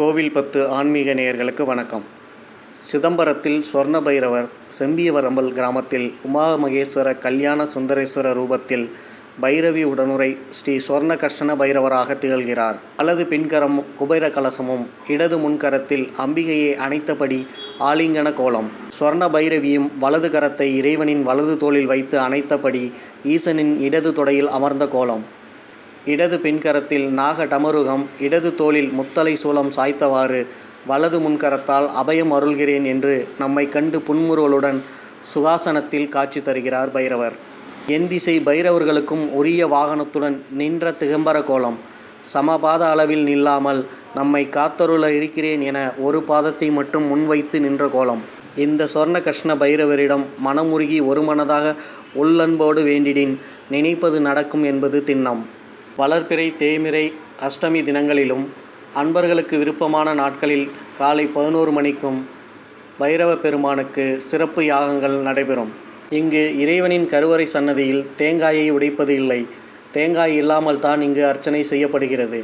கோவில் பத்து ஆன்மீக நேயர்களுக்கு வணக்கம். சிதம்பரத்தில் சொர்ண பைரவர் செம்பியவரம்பல் கிராமத்தில் உமா மகேஸ்வர கல்யாண சுந்தரேஸ்வர ரூபத்தில் பைரவி உடனுரை ஸ்ரீ சொர்ண கர்ஷண பைரவராக திகழ்கிறார். வலது பின்கரம் குபேர கலசமும் இடது முன்கரத்தில் அம்பிகையை அணைத்தபடி ஆலிங்கன கோலம். சொர்ண பைரவியும் வலது கரத்தை இறைவனின் வலது தோளில் வைத்து அணைத்தபடி ஈசனின் இடது தொடையில் அமர்ந்த கோலம். இடது பின்கரத்தில் நாக டமருகம் இடது தோளில் முத்தலை சூலம் சாய்த்தவாறு வலது முன்கரத்தால் அபயம் அருள்கிறேன் என்று நம்மை கண்டு புன்முறுவலுடன் சுகாசனத்தில் காட்சி தருகிறார் பைரவர். என் திசை பைரவர்களுக்கும் உரிய வாகனத்துடன் நின்ற திகம்பர கோலம். சமபாத அளவில் நில்லாமல் நம்மை காத்தருள இருக்கிறேன் என ஒரு பாதத்தை மட்டும் முன்வைத்து நின்ற கோலம். இந்த சொர்ண கிருஷ்ண பைரவரிடம் மனமுருகி ஒருமனதாக உள்ளன்போடு வேண்டிடின் நினைப்பது நடக்கும் என்பது திண்ணம். வளர்பிறை தேய்மிறை அஷ்டமி தினங்களிலும் அன்பர்களுக்கு விருப்பமான நாட்களில் காலை பதினோரு மணிக்கும் பைரவ பெருமானுக்கு சிறப்பு யாகங்கள் நடைபெறும். இங்கு இறைவனின் கருவறை சன்னதியில் தேங்காயை உடைப்பது இல்லை. தேங்காய் இல்லாமல் தான் இங்கு அர்ச்சனை செய்யப்படுகிறது.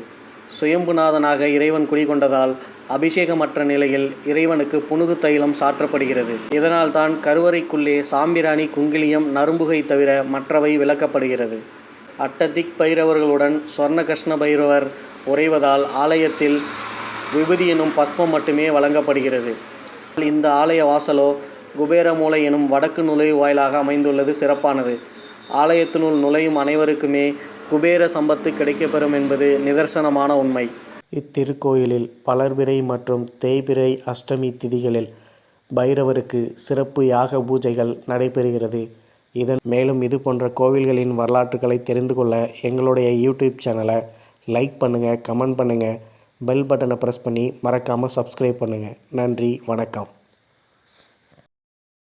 சுயம்புநாதனாக இறைவன் குடிகொண்டதால் அபிஷேகமற்ற நிலையில் இறைவனுக்கு புனுகு தைலம் சாற்றப்படுகிறது. இதனால் தான் கருவறைக்குள்ளே சாம்பிராணி குங்கிலியம் நரும்புகை தவிர மற்றவை விளக்கப்படுகிறது. அட்டதிக் பைரவர்களுடன் சொர்ண கிருஷ்ண பைரவர் உறைவதால் ஆலயத்தில் விபூதி எனும் பஸ்பம் மட்டுமே வழங்கப்படுகிறது. இந்த ஆலய வாசலோ குபேரமூலை எனும் வடக்கு நுழைவு வாயிலாக அமைந்துள்ளது சிறப்பானது. ஆலயத்தினுள் நுழையும் அனைவருக்குமே குபேர சம்பத்து கிடைக்கப்பெறும் என்பது நிதர்சனமான உண்மை. இத்திருக்கோயிலில் பலர்பிறை மற்றும் தேய்பிறை அஷ்டமி திதிகளில் பைரவருக்கு சிறப்பு யாக பூஜைகள் நடைபெறுகிறது. இதன் மேலும் இது போன்ற கோவில்களின் வரலாற்றுகளை தெரிந்து கொள்ள எங்களுடைய யூடியூப் சேனலை லைக் பண்ணுங்கள் கமெண்ட் பண்ணுங்கள் பெல் பட்டனை ப்ரெஸ் பண்ணி மறக்காமல் சப்ஸ்கிரைப் பண்ணுங்கள் நன்றி வணக்கம்.